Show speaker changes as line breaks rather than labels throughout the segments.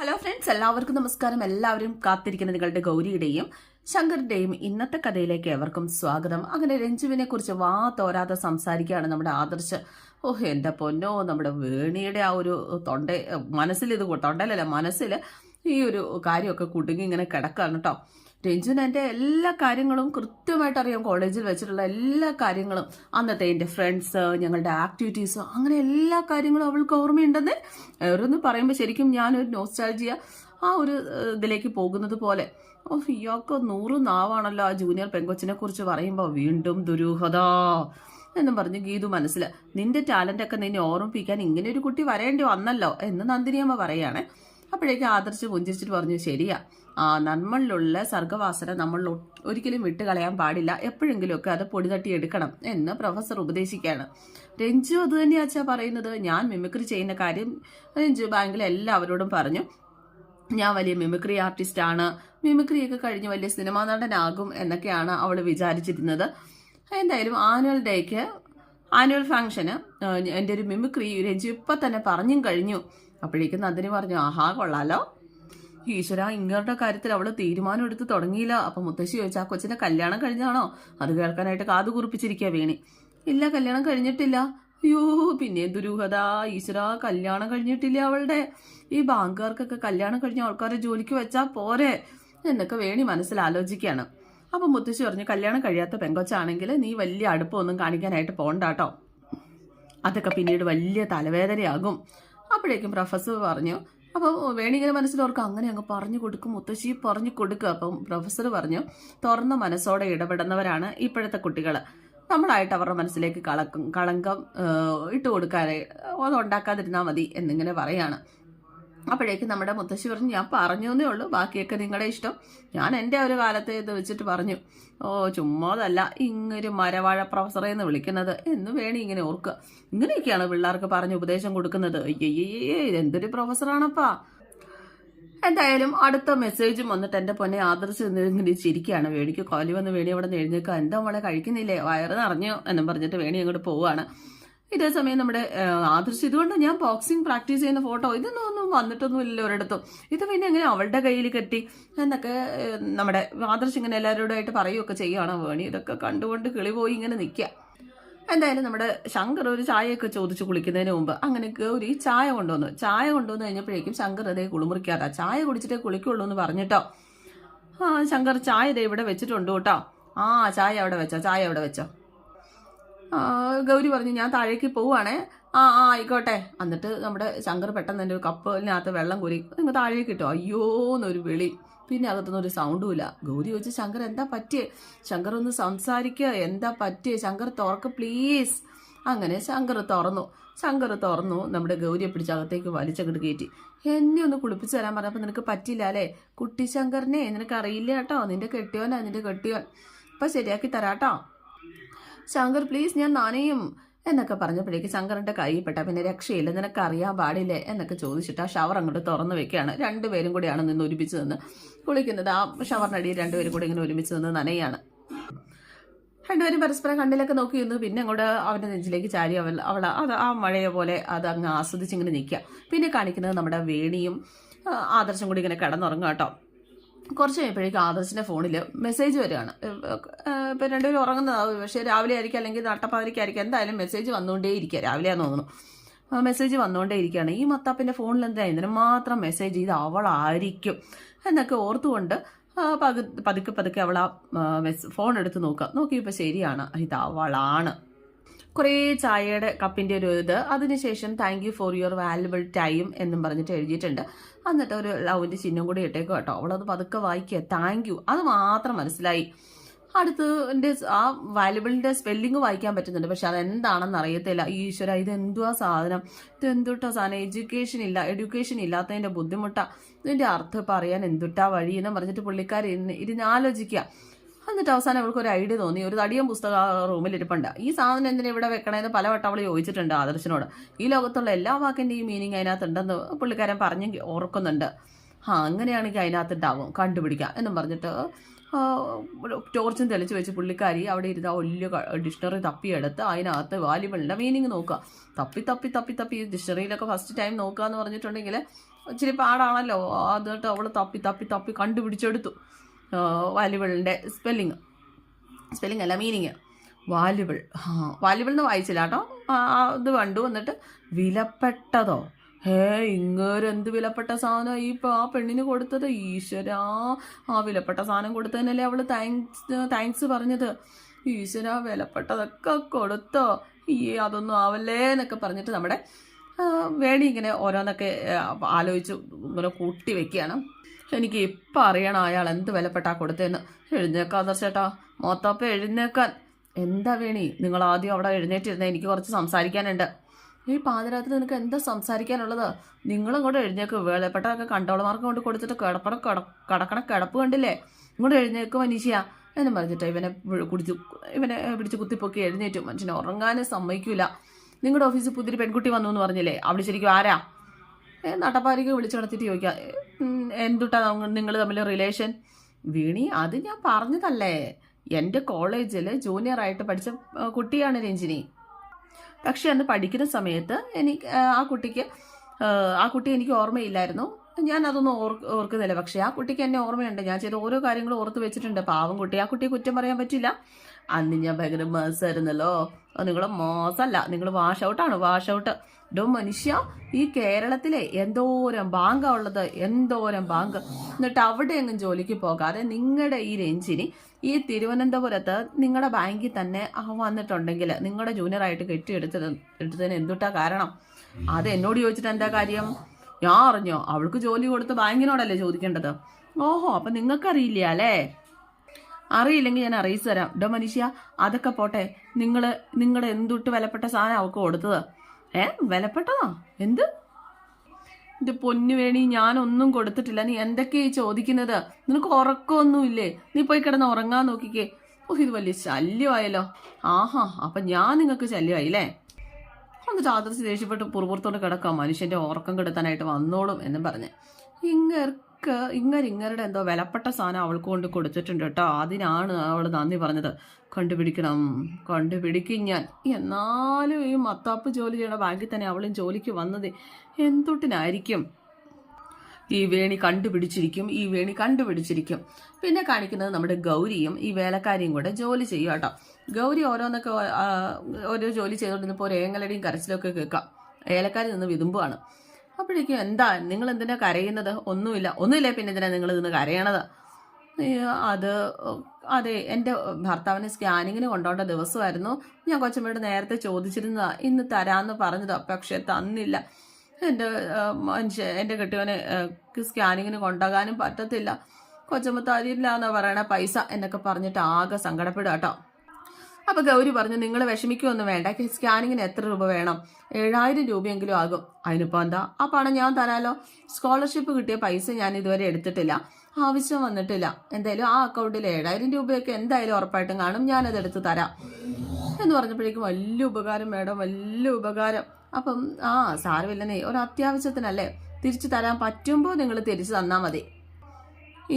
Hello friends എല്ലാവർക്കും നമസ്കാരം. എല്ലാവരും കാത്തിരിക്കുന്ന നിങ്ങളുടെ ഗൗരിയുടെയും ശങ്കറിന്റെയും ഇന്നത്തെ കഥയിലേക്ക് എവർക്കും സ്വാഗതം. അങ്ങനെ രഞ്ജുവിനെ കുറിച്ച് വാ തോരാതെ സംസാരിക്കുകയാണ് നമ്മുടെ ആദർശ്. ഓഹ് എന്റെ പൊന്നോ നമ്മുടെ വേണിയുടെ ആ ഒരു തൊണ്ട മനസ്സിൽ ഇത് തൊണ്ടയിലല്ല മനസ്സിൽ ഈ ഒരു കാര്യമൊക്കെ കുടുങ്ങി ഇങ്ങനെ കിടക്കുകയാണ് കേട്ടോ. രഞ്ജുവിന് എന്റെ എല്ലാ കാര്യങ്ങളും കൃത്യമായിട്ട് അറിയാം കോളേജിൽ വെച്ചിട്ടുള്ള എല്ലാ കാര്യങ്ങളും. അന്നത്തെ എന്റെ ഫ്രണ്ട്സ് ഞങ്ങളുടെ ആക്ടിവിറ്റീസ് അങ്ങനെ എല്ലാ കാര്യങ്ങളും അവൾക്ക് ഓർമ്മയുണ്ടെന്ന് ഓരോന്ന് പറയുമ്പോൾ ശരിക്കും ഞാനൊരു നോസ്റ്റാൾജിയ ആ ഒരു ഇതിലേക്ക് പോകുന്നത് പോലെ. ഓ ഇയാൾക്ക് നൂറ് നാവാണല്ലോ ആ ജൂനിയർ പെങ്കൊച്ചിനെ കുറിച്ച് പറയുമ്പോൾ വീണ്ടും ദുരൂഹത എന്നും പറഞ്ഞ് ഗീതു മനസ്സിൽ നിന്റെ ടാലന്റ് ഒക്കെ നിന്നെ ഓർമ്മിപ്പിക്കാൻ ഇങ്ങനെ ഒരു കുട്ടി വരേണ്ടി വന്നല്ലോ എന്ന് നന്ദിനിയമ്മ പറയാണ്. അപ്പോഴേക്കും ആദർശ് പുഞ്ചിരിച്ചിട്ട് പറഞ്ഞു ശരിയാ. നമ്മളിലുള്ള സർഗവാസന നമ്മൾ ഒരിക്കലും വിട്ടുകളയാൻ പാടില്ല. എപ്പോഴെങ്കിലുമൊക്കെ അത് പൊടി തട്ടി എടുക്കണം എന്ന് പ്രൊഫസർ ഉപദേശിക്കുകയാണ്. രഞ്ജു അത് തന്നെയാച്ചാ പറയുന്നത്. ഞാൻ മിമിക്രി ചെയ്യുന്ന കാര്യം രഞ്ജു ബാങ്കിൽ എല്ലാവരോടും പറഞ്ഞു. ഞാൻ വലിയ മിമിക്രി ആർട്ടിസ്റ്റ് ആണ്. മിമിക്രി ഒക്കെ കഴിഞ്ഞ് വലിയ സിനിമാ നടനാകും എന്നൊക്കെയാണ് അവൾ വിചാരിച്ചിരുന്നത്. എന്തായാലും ആനുവൽ ഡേക്ക് ആനുവൽ ഫംഗ്ഷന് എന്റെ ഒരു മിമിക്രി രഞ്ജു ഇപ്പം തന്നെ പറഞ്ഞും കഴിഞ്ഞു. അപ്പോഴേക്കും നന്ദിനി പറഞ്ഞു ആഹാ കൊള്ളാലോ. ഈശ്വര ഇങ്ങരുടെ കാര്യത്തിൽ അവൾ തീരുമാനം എടുത്ത് തുടങ്ങിയില്ല. അപ്പൊ മുത്തശ്ശി ചോദിച്ചാ കൊച്ചിന്റെ കല്യാണം കഴിഞ്ഞാണോ അത് കേൾക്കാനായിട്ട് കാതു കുറിപ്പിച്ചിരിക്കുക വേണി. ഇല്ല കല്യാണം കഴിഞ്ഞിട്ടില്ല. അയ്യോ പിന്നെ ദുരൂഹത ഈശ്വര കല്യാണം കഴിഞ്ഞിട്ടില്ല അവളുടെ. ഈ ബാങ്കുകാർക്കൊക്കെ കല്യാണം കഴിഞ്ഞ ആൾക്കാരെ ജോലിക്ക് വെച്ചാ പോരെ. എന്നൊക്കെ വേണി മനസ്സിൽ ആലോചിക്കുകയാണ് അപ്പൊ മുത്തശ്ശി പറഞ്ഞു കല്യാണം കഴിയാത്ത പെങ്കൊച്ചാണെങ്കിൽ നീ വലിയ അടുപ്പമൊന്നും കാണിക്കാനായിട്ട് പോണ്ടാട്ടോ. അതൊക്കെ പിന്നീട് വലിയ തലവേദനയാകും. അപ്പോഴേക്കും പ്രൊഫസർ പറഞ്ഞു അപ്പോൾ വേണിങ്ങനെ മനസ്സിലോർക്കും അങ്ങനെ അങ്ങ് പറഞ്ഞു കൊടുക്കും മുത്തശ്ശി പറഞ്ഞു കൊടുക്കുക അപ്പം പ്രൊഫസർ പറഞ്ഞു തുറന്ന മനസ്സോടെ ഇടപെടുന്നവരാണ് ഇപ്പോഴത്തെ കുട്ടികൾ നമ്മളായിട്ട് അവരുടെ മനസ്സിലേക്ക് കളക്കം കളങ്കം ഇട്ട് കൊടുക്കാതെ അത് ഉണ്ടാക്കാതിരുന്നാൽ മതി എന്നിങ്ങനെ പറയാണ്. അപ്പോഴേക്കും നമ്മുടെ മുത്തശ്ശി പറഞ്ഞു ഞാൻ പറഞ്ഞു എന്നേ ഉള്ളൂ. ബാക്കിയൊക്കെ നിങ്ങളുടെ ഇഷ്ടം. ഞാൻ എന്റെ ഒരു കാലത്ത് ഇത് വെച്ചിട്ട് പറഞ്ഞു ഓ ചുമ്മാതല്ല. ഇങ്ങൊരു മരവാഴ പ്രൊഫസറെ എന്ന് വിളിക്കുന്നത്. എന്ന് വേണി ഇങ്ങനെ ഓർക്കുക. ഇങ്ങനെയൊക്കെയാണ് പിള്ളേർക്ക് പറഞ്ഞ് ഉപദേശം കൊടുക്കുന്നത്. അയ്യയ്യേ ഇതെന്തൊരു പ്രൊഫസറാണപ്പാ. എന്തായാലും അടുത്ത മെസ്സേജും വന്നിട്ട് എന്റെ പൊന്നെ ആദർശ് ഇങ്ങനെ ചിരിക്കുകയാണ്. വേണിക്ക് കോലി വന്ന് വേണി അവിടെ നിന്ന് എഴുന്നേക്കുക എന്താ മോളെ കഴിക്കുന്നില്ലേ? വയറ് നിറഞ്ഞു എന്നും പറഞ്ഞിട്ട് വേണി അങ്ങോട്ട് പോവുകയാണ്. ഇതേ സമയം നമ്മുടെ ആദർശം ഇതുകൊണ്ട് ഞാൻ ബോക്സിംഗ് പ്രാക്ടീസ് ചെയ്യുന്ന ഫോട്ടോ ഇതൊന്നും ഒന്നും വന്നിട്ടൊന്നും ഇല്ല ഒരിടത്തും. ഇത് പിന്നെ എങ്ങനെ അവളുടെ കയ്യിൽ കെട്ടി എന്നൊക്കെ നമ്മുടെ ആദർശ് ഇങ്ങനെ എല്ലാവരോടായിട്ട് പറയുകയൊക്കെ ചെയ്യുകയാണ് വേണി? ഇതൊക്കെ കണ്ടുകൊണ്ട് കിളി പോയി ഇങ്ങനെ നിൽക്കുക. എന്തായാലും നമ്മുടെ ശങ്കർ ഒരു ചായയൊക്കെ ചോദിച്ചു കുളിക്കുന്നതിന് മുമ്പ് അങ്ങനെ ഗൗരി ചായ കൊണ്ടുവന്നു. ചായ കൊണ്ടുവന്ന് കഴിഞ്ഞപ്പോഴേക്കും ശങ്കർ അതേ കുളിമുറിക്കാത്ത ചായ കുടിച്ചിട്ടേ കുളിക്കുള്ളൂ എന്ന് പറഞ്ഞിട്ടോ. ആ ശങ്കർ ചായ ദേ ഇവിടെ വെച്ചിട്ടുണ്ട് കേട്ടോ. ആ ചായ അവിടെ വെച്ചോ ചായ അവിടെ വെച്ചോ. ഗൗരി പറഞ്ഞു ഞാൻ താഴേക്ക് പോവുകയാണേ ആ ആ ആയിക്കോട്ടെ. എന്നിട്ട് നമ്മുടെ ശങ്കർ പെട്ടെന്ന് എന്റെ ഒരു കപ്പിനകത്ത് വെള്ളം കോരി നിങ്ങൾ താഴേക്ക് ഇട്ടോ. അയ്യോ എന്നൊരു വിളി. പിന്നെ അകത്തുനിന്ന് ഒരു സൗണ്ടും ഇല്ല. ഗൗരി ചോദിച്ചു ശങ്കർ എന്താ പറ്റിയേ? ശങ്കർ ഒന്ന് സംസാരിക്കുക എന്താ പറ്റിയേ? ശങ്കർ തുറക്ക് പ്ലീസ് അങ്ങനെ ശങ്കർ തുറന്നു. ശങ്കർ തുറന്നു. നമ്മുടെ ഗൗരിയെ പിടിച്ച് അകത്തേക്ക് വലിച്ചങ്ങോട്ട് കയറ്റി. എന്നെ ഒന്ന് കുളിപ്പിച്ച് തരാൻ പറഞ്ഞപ്പോൾ നിനക്ക് പറ്റില്ല അല്ലേ? കുട്ടി ശങ്കറിനെ നിനക്ക് അറിയില്ല കേട്ടോ. നിന്റെ കെട്ടിയോനാ നിന്റെ കെട്ടിയോൻ. അപ്പം ശരിയാക്കി തരാട്ടോ. ശങ്കർ പ്ലീസ് ഞാൻ നനയും എന്നൊക്കെ പറഞ്ഞപ്പോഴേക്ക് ശങ്കറിന്റെ കൈ പെട്ട പിന്നെ രക്ഷയില്ല നിനക്ക് അറിയാൻ പാടില്ലേ എന്നൊക്കെ ചോദിച്ചിട്ട് ആ ഷവർ അങ്ങോട്ട് തുറന്നു വെക്കുകയാണ്. രണ്ടുപേരും കൂടിയാണ് നിന്ന് ഒരുമിച്ച് നിന്ന് കുളിക്കുന്നത്. ആ ഷവറിനടിയിൽ രണ്ടുപേരും കൂടി ഇങ്ങനെ ഒരുമിച്ച് നിന്ന് നനയാണ്. രണ്ടുപേരും പരസ്പരം കണ്ണിലൊക്കെ നോക്കി നിന്നു പിന്നെ അങ്ങോട്ട് അവന്റെ നെഞ്ചിലേക്ക് ചാരി അവൾ അവൾ അത് ആ മഴയെ പോലെ അത് അങ്ങ് ആസ്വദിച്ചിങ്ങനെ നിൽക്കുക. പിന്നെ കാണിക്കുന്നത് നമ്മുടെ വേണിയും ആദർശം കൂടി ഇങ്ങനെ കിടന്നുറങ്ങുക കേട്ടോ. കുറച്ച് കഴിയുമ്പോഴേക്കും ആദർശിന്റെ ഫോണിൽ മെസ്സേജ് വരികയാണ്. ഇപ്പം രണ്ടുപേരും ഉറങ്ങുന്നതാവും പക്ഷേ രാവിലെ ആയിരിക്കും അല്ലെങ്കിൽ നട്ടപ്പാതിരിക്കായിരിക്കും എന്തായാലും മെസ്സേജ് വന്നുകൊണ്ടേ ഇരിക്കുക. രാവിലെയാന്ന് തോന്നുന്നു. മെസ്സേജ് വന്നുകൊണ്ടേ ഇരിക്കുകയാണ്. ഈ മത്താപ്പിന്റെ ഫോണിൽ എന്താ ഇതിന് മാത്രം മെസ്സേജ് ചെയ്ത് അവളായിരിക്കും? എന്നൊക്കെ ഓർത്തുകൊണ്ട് പതുക്കെ പതുക്കെ അവൾ ആ മെസ് ഫോൺ എടുത്ത് നോക്കുക. നോക്കിയപ്പോൾ ശരിയാണ് ഇത് അവളാണ്. കുറേ ചായയുടെ കപ്പിന്റെ ഒരു ഇത്. അതിനുശേഷം thank you for your valuable time എന്നും പറഞ്ഞിട്ട് എഴുതിയിട്ടുണ്ട്. എന്നിട്ട് ഒരു ലവിന്റെ ചിഹ്നം കൂടി ഇട്ടേക്കും കേട്ടോ. അവളത് പതുക്കെ വായിക്കുക താങ്ക് യു അത് മാത്രം മനസ്സിലായി. അടുത്ത് എന്റെ ആ വാല്യുബിളിന്റെ സ്പെല്ലിങ് വായിക്കാൻ പറ്റുന്നുണ്ട്. പക്ഷെ അതെന്താണെന്ന് അറിയത്തില്ല. ഈശ്വര ഇത് എന്തുവാ സാധനം? ഇത് എന്തുട്ടാ സാധനം? എഡ്യൂക്കേഷൻ ഇല്ല എഡ്യൂക്കേഷൻ ഇല്ലാത്തതിന്റെ ബുദ്ധിമുട്ടാണ് ഇതിന്റെ അർത്ഥം ഇപ്പം അറിയാൻ എന്തുട്ടാ വഴി? എന്ന് പറഞ്ഞിട്ട് പുള്ളിക്കാർ ഇരുന്ന് ഇരുന്ന് ആലോചിക്കുക എന്നിട്ട് അവസാനം അവൾക്ക് ഒരു ഐഡിയ തോന്നി. ഒരു തടിയും പുസ്തക റൂമിൽ ഇരിപ്പുണ്ട്. ഈ സാധനം എന്തിനാ ഇവിടെ വെക്കണമെന്ന് പലവട്ടം അവൾ ചോദിച്ചിട്ടുണ്ട് ആദർശനോട്. ഈ ലോകത്തുള്ള എല്ലാ വാക്കിന്റെയും മീനിങ് അതിനകത്തുണ്ടെന്ന് പുള്ളിക്കാരൻ പറഞ്ഞ് ഓർക്കുന്നുണ്ട്. ആ അങ്ങനെയാണെങ്കിൽ അതിനകത്തുണ്ടാവും കണ്ടുപിടിക്കാം എന്നും പറഞ്ഞിട്ട് ടോർച്ചും തെളിച്ച് വെച്ച് പുള്ളിക്കാരി അവിടെ ഇരുന്ന് ആ വലിയ ഡിക്ഷണറി തപ്പിയെടുത്ത് അതിനകത്ത് വാല്യുബിളിന്റെ മീനിങ് നോക്കുക. തപ്പി തപ്പി തപ്പി തപ്പി. ഡിക്ഷണറിയിലൊക്കെ ഫസ്റ്റ് ടൈം നോക്കുക എന്ന് പറഞ്ഞിട്ടുണ്ടെങ്കിൽ ഇച്ചിരി പാടാണല്ലോ. അതിട്ട് അവൾ തപ്പി തപ്പി തപ്പി കണ്ടുപിടിച്ചെടുത്തു. വാല്യുബിളിന്റെ സ്പെല്ലിങ് സ്പെല്ലിംഗ് അല്ല മീനിങ് വാല്യുബിൾ. വാല്യുബിൾ എന്ന് വായിച്ചില്ല കേട്ടോ. ആ, കണ്ടു. വന്നിട്ട് വിലപ്പെട്ടതോ? ഹേ ഇങ്ങനെന്ത് വിലപ്പെട്ട സാധനം ഈ ആ പെണ്ണിന് കൊടുത്തത്? ഈശ്വരാ ആ വിലപ്പെട്ട സാധനം കൊടുത്തതിനല്ലേ അവൾ താങ്ക്സ് താങ്ക്സ് പറഞ്ഞത്? ഈശ്വര വിലപ്പെട്ടതൊക്കെ കൊടുത്തോ? ഈ അതൊന്നും ആവല്ലേ എന്നൊക്കെ പറഞ്ഞിട്ട് നമ്മുടെ വേണി ഇങ്ങനെ ഓരോന്നൊക്കെ ആലോചിച്ച് ഇങ്ങനെ കൂട്ടി വെക്കുകയാണ്. എനിക്ക് ഇപ്പം അറിയണം അയാൾ എന്ത് വിലപ്പെട്ടാ കൊടുത്തതെന്ന് എഴുന്നേക്കാൻ ചേട്ടാ മോത്തപ്പ എഴുന്നേക്കാൻ എന്താ വേണി? നിങ്ങൾ ആദ്യം അവിടെ എഴുന്നേറ്റിരുന്നേ എനിക്ക് കുറച്ച് സംസാരിക്കാനുണ്ട്. ഈ പാതിരാത്രി നിനക്ക് എന്താ സംസാരിക്കാനുള്ളത്? നിങ്ങളും കൂടെ എഴുന്നേക്ക് വിലപ്പെട്ടതൊക്കെ കണ്ടോളമാർക്ക് കൊണ്ട് കൊടുത്തിട്ട് കിടപ്പട കിട കിടക്കണ കിടപ്പ് കണ്ടില്ലേ? ഇങ്ങോട്ട് എഴുന്നേക്ക് മനുഷ്യ എന്നും പറഞ്ഞിട്ട് ഇവനെ കുടിച്ച് ഇവനെ പിടിച്ച് കുത്തിപ്പൊക്കി എഴുന്നേറ്റു. മനുഷ്യനെ ഉറങ്ങാനും സമ്മതിക്കില്ല നിങ്ങളുടെ ഓഫീസിൽ പുതിയൊരു പെൺകുട്ടി വന്നു എന്ന് പറഞ്ഞില്ലേ? അവിടെ ശരിക്കും ആരാ? ഏ, നട്ടപ്പാരിക്ക് വിളിച്ചു നടത്തിയിട്ട് ചോദിക്കാം. എന്തുട്ടാ നിങ്ങൾ തമ്മിൽ റിലേഷൻ വീണി അത് ഞാൻ പറഞ്ഞതല്ലേ. എന്റെ കോളേജിൽ ജൂനിയർ ആയിട്ട് പഠിച്ച കുട്ടിയാണ് രഞ്ജിനി. പക്ഷെ അന്ന് പഠിക്കുന്ന സമയത്ത് എനിക്ക് ആ, കുട്ടിക്ക് ആ കുട്ടി എനിക്ക് ഓർമ്മയില്ലായിരുന്നു. ഞാൻ അതൊന്നും ഓർ ഓർക്കുന്നില്ല. പക്ഷേ ആ കുട്ടിക്ക് എന്നെ ഓർമ്മയുണ്ട്. ഞാൻ ചെയ്ത ഓരോ കാര്യങ്ങളും ഓർത്ത് വെച്ചിട്ടുണ്ട്. പാവം കുട്ടി. ആ കുട്ടിയെ കുറ്റം പറയാൻ പറ്റില്ല. അന്ന് ഞാൻ ഭയങ്കര മാസായിരുന്നല്ലോ അത് നിങ്ങൾ മോശമല്ല നിങ്ങൾ വാഷ് ഔട്ടാണ് വാഷ് ഔട്ട്. ഡോ മനുഷ്യ ഈ കേരളത്തിലെ എന്തോരം ബാങ്കാ ഉള്ളത്? എന്തോരം ബാങ്ക്? എന്നിട്ട് അവിടെ എങ്ങും ജോലിക്ക് പോകാതെ നിങ്ങളുടെ ഈ രഞ്ജിനി ഈ തിരുവനന്തപുരത്ത് നിങ്ങളുടെ ബാങ്കിൽ തന്നെ വന്നിട്ടുണ്ടെങ്കിൽ നിങ്ങളുടെ ജൂനിയറായിട്ട് കെട്ടിയെടുത്തത് എടുത്തതിന് എന്തുട്ടാ കാരണം? അത് എന്നോട് ചോദിച്ചിട്ട് എന്താ കാര്യം? ഞാൻ അറിഞ്ഞോ? അവൾക്ക് ജോലി കൊടുത്ത് ബാങ്കിനോടല്ലേ ചോദിക്കേണ്ടത്? ഓഹോ അപ്പൊ നിങ്ങൾക്കറിയില്ല അല്ലേ? അറിയില്ലെങ്കിൽ ഞാൻ അറിയിച്ചു തരാം. ഡോ മനുഷ്യ അതൊക്കെ പോട്ടെ. നിങ്ങൾ നിങ്ങളുടെ എന്തുട്ട് വിലപ്പെട്ട സാധനം അവൾക്ക് കൊടുത്തത്? ഏ വിലപ്പെട്ടതാ? എന്ത്? എന്റെ പൊന്നു വേണി ഞാനൊന്നും കൊടുത്തിട്ടില്ല. നീ എന്തൊക്കെയാ ചോദിക്കുന്നത്? നിനക്ക് ഉറക്കമൊന്നുമില്ലേ? നീ പോയി കിടന്ന് ഉറങ്ങാൻ നോക്കിക്കേ. ഓ ഇത് വലിയ ശല്യമായല്ലോ. ആഹാ അപ്പൊ ഞാൻ നിങ്ങൾക്ക് ശല്യമായില്ലേ എന്നിട്ട് ആദർശ് ദേഷ്യപ്പെട്ട് പുറപ്പുറത്തോട്ട് കിടക്കാം മനുഷ്യന്റെ ഓർക്കം കെടുത്താനായിട്ട് വന്നോളും എന്നും പറഞ്ഞ്. ഇങ്ങർക്ക് ഇങ്ങർ ഇങ്ങരുടെ എന്തോ വിലപ്പെട്ട സാധനം അവൾക്ക് കൊണ്ട് കൊടുത്തിട്ടുണ്ട് കേട്ടോ. അതിനാണ് അവൾ നന്ദി പറഞ്ഞത്. കണ്ടുപിടിക്കണം കണ്ടുപിടിക്കും ഞാൻ. എന്നാലും ഈ മത്താപ്പ് ജോലി ചെയ്യണ ബാങ്കിൽ തന്നെ അവളും ജോലിക്ക് വന്നത് എന്തൊട്ടിനായിരിക്കും? ഈ വേണി കണ്ടുപിടിച്ചിരിക്കും ഈ വേണി കണ്ടുപിടിച്ചിരിക്കും. പിന്നെ കാണിക്കുന്നത് നമ്മുടെ ഗൗരിയും ഈ വേലക്കാരിയും കൂടെ ജോലി ചെയ്യും കേട്ടോ. ഗൗരി ഓരോന്നൊക്കെ ഓരോ ജോലി ചെയ്തുകൊണ്ടിരുന്നപ്പോൾ ഒരു ഏങ്ങലടിയും കരച്ചിലൊക്കെ കേൾക്കാം. ഏലക്കാരി നിന്ന് വിതുമ്പാണ് അപ്പോഴേക്കും എന്താ നിങ്ങൾ എന്തിനാ കരയുന്നത്? ഒന്നുമില്ല. ഒന്നുമില്ല പിന്നെ എന്തിനാ നിങ്ങൾ ഇതിന് കരയണത്? അത് അതെ എന്റെ ഭർത്താവിനെ സ്കാനിങ്ങിന് കൊണ്ടുപോകേണ്ട ദിവസമായിരുന്നു. ഞാൻ കൊച്ചമ്മയോട് നേരത്തെ ചോദിച്ചിരുന്നതാ. ഇന്ന് തരാമെന്ന് പറഞ്ഞതാ പക്ഷെ തന്നില്ല. എന്റെ മനുഷ്യ എന്റെ കെട്ടിയവനെ സ്കാനിങ്ങിന് കൊണ്ടുപോകാനും പറ്റത്തില്ല. കൊച്ചമ്മ തരില്ല എന്നാ പറയണ പൈസ എന്നൊക്കെ പറഞ്ഞിട്ട് ആകെ സങ്കടപ്പെടുക കേട്ടോ. അപ്പൊ ഗൗരി പറഞ്ഞു നിങ്ങൾ വിഷമിക്കുമൊന്നും വേണ്ട. സ്കാനിങ്ങിന് എത്ര രൂപ വേണം? ഏഴായിരം രൂപയെങ്കിലും ആകും. അതിനിപ്പോ എന്താ? ആ പണം ഞാൻ തരാലോ. സ്കോളർഷിപ്പ് കിട്ടിയ പൈസ ഞാൻ ഇതുവരെ എടുത്തിട്ടില്ല. ആവശ്യം വന്നിട്ടില്ല. എന്തായാലും ആ അക്കൗണ്ടിൽ ഏഴായിരം രൂപയൊക്കെ എന്തായാലും ഉറപ്പായിട്ടും കാണും. ഞാനത് എടുത്ത് തരാം. എന്ന് പറഞ്ഞപ്പോഴേക്കും വലിയ ഉപകാരം മേഡം. വലിയ ഉപകാരം. അപ്പം ആ സാരമില്ലെന്നേ. ഒരു അത്യാവശ്യത്തിനല്ലേ? തിരിച്ചു തരാൻ പറ്റുമ്പോൾ നിങ്ങൾ തിരിച്ചു തന്നാൽ മതി.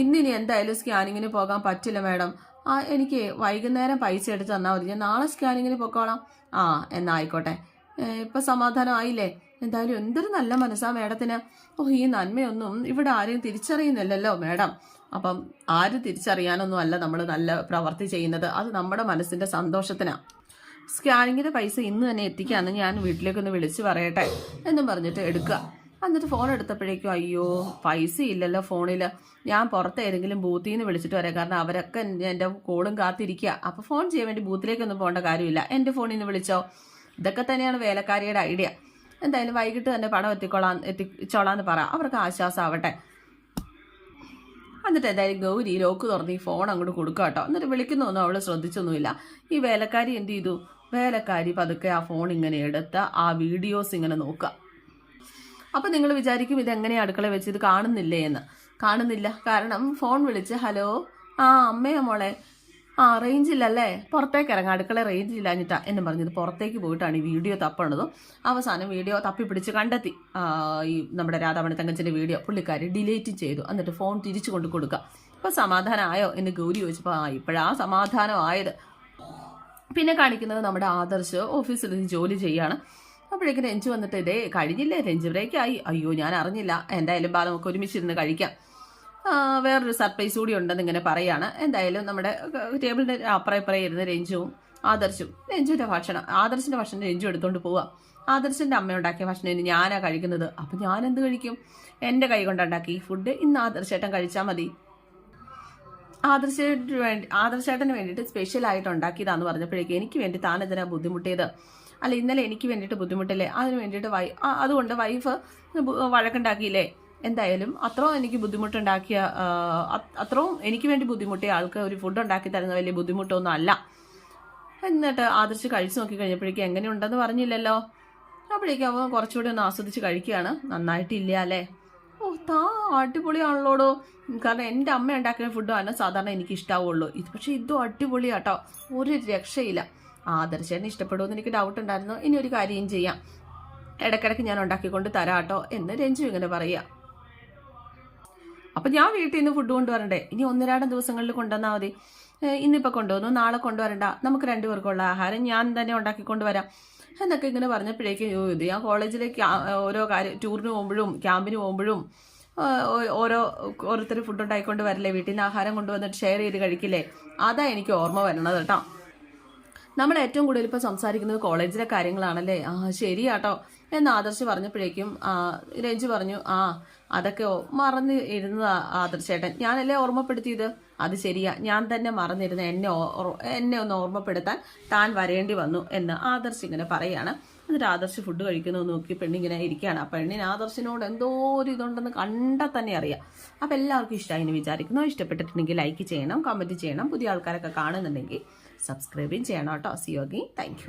ഇന്നിനി എന്തായാലും സ്കാനിങ്ങിന് പോകാൻ പറ്റില്ല മാഡം. ആ എനിക്ക് വൈകുന്നേരം പൈസ എടുത്ത് തന്നാൽ മതി. ഞാൻ നാളെ സ്കാനിങ്ങിന് പൊക്കോളാം. ആ എന്നാ ആയിക്കോട്ടെ ഇപ്പം ഇപ്പൊ സമാധാനം ആയില്ലേ എന്തായാലും എന്തൊരു നല്ല മനസ്സാ മേഡത്തിന്. ഓ ഈ നന്മയൊന്നും ഇവിടെ ആരെയും തിരിച്ചറിയുന്നില്ലല്ലോ മാഡം. അപ്പം ആരും തിരിച്ചറിയാനൊന്നും അല്ല നമ്മൾ നല്ല പ്രവർത്തി ചെയ്യുന്നത്. അത് നമ്മുടെ മനസ്സിന്റെ സന്തോഷത്തിനാണ് സ്കാനിങ്ങിന്റെ പൈസ ഇന്ന് തന്നെ എത്തിക്കാന്ന് ഞാൻ വീട്ടിലേക്കൊന്ന് വിളിച്ചു പറയട്ടെ എന്നും പറഞ്ഞിട്ട് എടുക്കുക. എന്നിട്ട് ഫോൺ എടുത്തപ്പോഴേക്കും അയ്യോ പൈസ ഇല്ലല്ലോ ഫോണിൽ ഞാൻ പുറത്ത് ഏതെങ്കിലും ബൂത്തിൽ നിന്ന് വിളിച്ചിട്ട് വരാം. കാരണം അവരൊക്കെ എന്റെ കോളും കാത്തിരിക്കുക അപ്പോൾ ഫോൺ ചെയ്യാൻ വേണ്ടി ബൂത്തിലേക്കൊന്നും പോകേണ്ട കാര്യമില്ല. എന്റെ ഫോണിൽ നിന്ന് വിളിച്ചോ? ഇതൊക്കെ തന്നെയാണ് വേലക്കാരിയുടെ ഐഡിയ എന്തായാലും വൈകിട്ട് തന്നെ പണം എത്തിക്കൊള്ളാൻ എത്തിച്ചോളാന്ന് പറ. അവർക്ക് ആശ്വാസമാവട്ടെ എന്നിട്ട് എന്തായാലും ഗൗരി ലോക്ക് തുറന്ന് ഈ ഫോൺ അങ്ങോട്ട് കൊടുക്കുക കേട്ടോ എന്നിട്ട് വിളിക്കുന്നൊന്നും അവൾ ശ്രദ്ധിച്ചൊന്നുമില്ല. ഈ വേലക്കാരി എന്ത് ചെയ്തു? വേലക്കാരി പതുക്കെ ആ ഫോൺ ഇങ്ങനെ എടുത്ത് ആ വീഡിയോസ് ഇങ്ങനെ നോക്കുക അപ്പൊ നിങ്ങൾ വിചാരിക്കും ഇത് എങ്ങനെയാ അടുക്കള വെച്ച് ഇത് കാണുന്നില്ലേ എന്ന്. കാണുന്നില്ല. കാരണം ഫോൺ വിളിച്ച് ഹലോ? ആ അമ്മയാ മോളെ? ആ റേഞ്ച് ഇല്ലല്ലേ? പുറത്തേക്ക് ഇറങ്ങാം അടുക്കള റേഞ്ച് ഇല്ലാഞ്ഞിട്ടാ. എന്നും പറഞ്ഞത് പുറത്തേക്ക് പോയിട്ടാണ് ഈ വീഡിയോ തപ്പണതും. അവസാനം വീഡിയോ തപ്പി പിടിച്ച് കണ്ടെത്തി. ഈ നമ്മുടെ രാധാമണി തങ്കച്ചിന്റെ വീഡിയോ പുള്ളിക്കാരി ഡിലീറ്റ് ചെയ്തു. എന്നിട്ട് ഫോൺ തിരിച്ചു കൊണ്ട് കൊടുക്കുക അപ്പോൾ സമാധാനമായോ എന്ന് ഗൗരി ചോദിച്ചപ്പോൾ ആ ഇപ്പോഴാ സമാധാനം ആയത് പിന്നെ കാണിക്കുന്നത് നമ്മുടെ ആദർശ് ഓഫീസിൽ നിന്ന് ജോലി ചെയ്യാണ്. അപ്പോഴേക്കും രഞ്ജു വന്നിട്ട് ഇതേ കഴിഞ്ഞില്ലേ രഞ്ജു? ബ്രേക്കായി. അയ്യോ ഞാൻ അറിഞ്ഞില്ല. എന്തായാലും ബാലമൊക്കെ നമുക്ക് ഒരുമിച്ചിരുന്ന് കഴിക്കാം. വേറൊരു സർപ്രൈസ് കൂടി ഉണ്ടെന്ന് ഇങ്ങനെ പറയാണ്. എന്തായാലും നമ്മുടെ ടേബിളിന്റെ അപ്പുറം ഇപ്പുറം ഇരുന്ന് രഞ്ജുവും ആദർശും രഞ്ജുവിന്റെ ഭക്ഷണം ആദർശിന്റെ ഭക്ഷണം രഞ്ജു എടുത്തുകൊണ്ട് പോവാം. ആദർശിന്റെ അമ്മ ഉണ്ടാക്കിയ ഭക്ഷണം ഇനി ഞാനാ കഴിക്കുന്നത്. അപ്പം ഞാൻ എന്ത് കഴിക്കും? എന്റെ കൈ കൊണ്ടുണ്ടാക്കി ഫുഡ് ഇന്ന് ആദർശേട്ടൻ കഴിച്ചാൽ മതി. ആദർശേട്ടന് വേണ്ടി ആദർശേട്ടന് വേണ്ടിയിട്ട് സ്പെഷ്യലായിട്ട് ഉണ്ടാക്കിയതാന്ന് പറഞ്ഞപ്പോഴേക്കും എനിക്ക് വേണ്ടി താൻ എന്തിനാ ബുദ്ധിമുട്ടിയത്? അല്ല ഇന്നലെ എനിക്ക് വേണ്ടിയിട്ട് ബുദ്ധിമുട്ടില്ലേ? അതിന് വേണ്ടിയിട്ട് വൈ അതുകൊണ്ട് വൈഫ് വഴക്കുണ്ടാക്കിയില്ലേ? എന്തായാലും അത്രയും എനിക്ക് ബുദ്ധിമുട്ടുണ്ടാക്കിയ അത്രയും എനിക്ക് വേണ്ടി ബുദ്ധിമുട്ടിയ ആൾക്ക് ഒരു ഫുഡ് ഉണ്ടാക്കി തരുന്ന വലിയ ബുദ്ധിമുട്ടൊന്നും അല്ല. എന്നിട്ട് ആദർശ് കഴിച്ചു നോക്കി കഴിഞ്ഞപ്പോഴേക്കും എങ്ങനെയുണ്ടെന്ന് പറഞ്ഞില്ലല്ലോ. അപ്പോഴേക്കും അവൻ കുറച്ചുകൂടി ഒന്ന് ആസ്വദിച്ച് കഴിക്കുകയാണ്. നന്നായിട്ടില്ല അല്ലേ? ഓ താ അടിപൊളിയാണല്ലോടോ. കാരണം എന്റെ അമ്മ ഉണ്ടാക്കുന്ന ഫുഡ് ഫുഡാണ് സാധാരണ എനിക്ക് ഇഷ്ടാവുള്ളൂ ഇത് പക്ഷേ ഇതും അടിപൊളിയാട്ടോ. ഒരു രക്ഷയില്ല. ആദർശേനെ ഇഷ്ടപ്പെടുമെന്ന് എനിക്ക് ഡൗട്ട് ഉണ്ടായിരുന്നു. ഇനി ഒരു കാര്യം ചെയ്യാം. ഇടയ്ക്കിടയ്ക്ക് ഞാൻ ഉണ്ടാക്കിക്കൊണ്ട് തരാട്ടോ എന്ന് രഞ്ജു ഇങ്ങനെ പറയുക അപ്പൊ ഞാൻ വീട്ടിൽ നിന്ന് ഫുഡ് കൊണ്ടുവരണ്ടേ? ഇനി ഒന്നിരാടം ദിവസങ്ങളിൽ കൊണ്ടുവന്നാൽ മതി. ഇന്നിപ്പോൾ ഇന്നിപ്പോ കൊണ്ടുവന്നു നാളെ കൊണ്ടുവരണ്ട. നമുക്ക് രണ്ടുപേർക്കുള്ള ആഹാരം ഞാൻ തന്നെ ഉണ്ടാക്കി കൊണ്ടുവരാം എന്നൊക്കെ ഇങ്ങനെ പറഞ്ഞപ്പോഴേക്കും "അയ്യോ, ഇത് ഞാൻ കോളേജിലേക്ക് ഓരോ കാര്യം ടൂറിന് പോകുമ്പോഴും ക്യാമ്പിന് പോകുമ്പോഴും ഓരോ ഓരോരുത്തർ ഫുഡ് ഉണ്ടാക്കിക്കൊണ്ട് വരില്ലേ? വീട്ടിൽ നിന്ന് ആഹാരം കൊണ്ടുവന്നിട്ട് ഷെയർ ചെയ്ത് കഴിക്കില്ലേ? അതാ എനിക്ക് ഓർമ്മ വരണത് കേട്ടോ. നമ്മൾ ഏറ്റവും കൂടുതൽ ഇപ്പോൾ സംസാരിക്കുന്നത് കോളേജിലെ കാര്യങ്ങളാണല്ലേ? ആ ശരിയാട്ടോ. എന്ന് ആദർശ് പറഞ്ഞപ്പോഴേക്കും രഞ്ജു പറഞ്ഞു ആ അതൊക്കെ മറന്നു ഇരുന്നതാ ആദർശേട്ടൻ. ഞാനല്ലേ ഓർമ്മപ്പെടുത്തിയത്? അത് ശരിയാ. ഞാൻ തന്നെ മറന്നിരുന്ന എന്നെ എന്നെ ഒന്ന് ഓർമ്മപ്പെടുത്താൻ താൻ വരേണ്ടി വന്നു എന്ന് ആദർശ് ഇങ്ങനെ പറയാണ്. എന്നിട്ട് ആദർശ് ഫുഡ് കഴിക്കുന്നു നോക്കി പെണ്ണിങ്ങനെ ഇരിക്കുകയാണ്. ആ പെണ്ണിന് ആദർശിനോട് എന്തോ ഒരു ഇതുണ്ടെന്ന് കണ്ടാൽ തന്നെ അറിയാം. അപ്പം എല്ലാവർക്കും ഇഷ്ടമായി എന്ന് വിചാരിക്കുന്നു. ഇഷ്ടപ്പെട്ടിട്ടുണ്ടെങ്കിൽ ലൈക്ക് ചെയ്യണം കമന്റ് ചെയ്യണം. പുതിയ ആൾക്കാരൊക്കെ കാണുന്നുണ്ടെങ്കിൽ സബ്സ്ക്രൈബും ചെയ്യണം കേട്ടോ. സിയോഗി താങ്ക്